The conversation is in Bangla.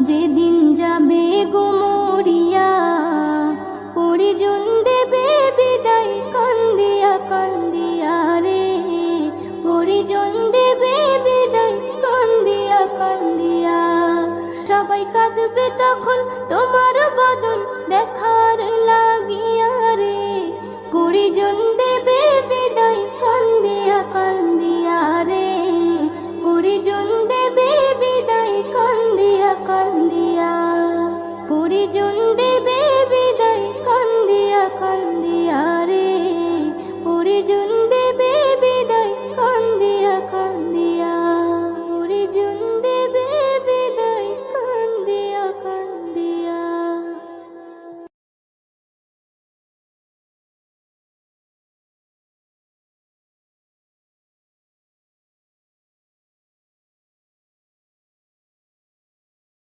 যেদিন যাবে গুমরিয়া পরিজন দেবে বিদায়, কন্দিয়া কন্দিয়া রে। পরিজন দেবে বিদায়, কন্দিয়া কন্দিয়া। সবাই কাঁদবে তখন জন্য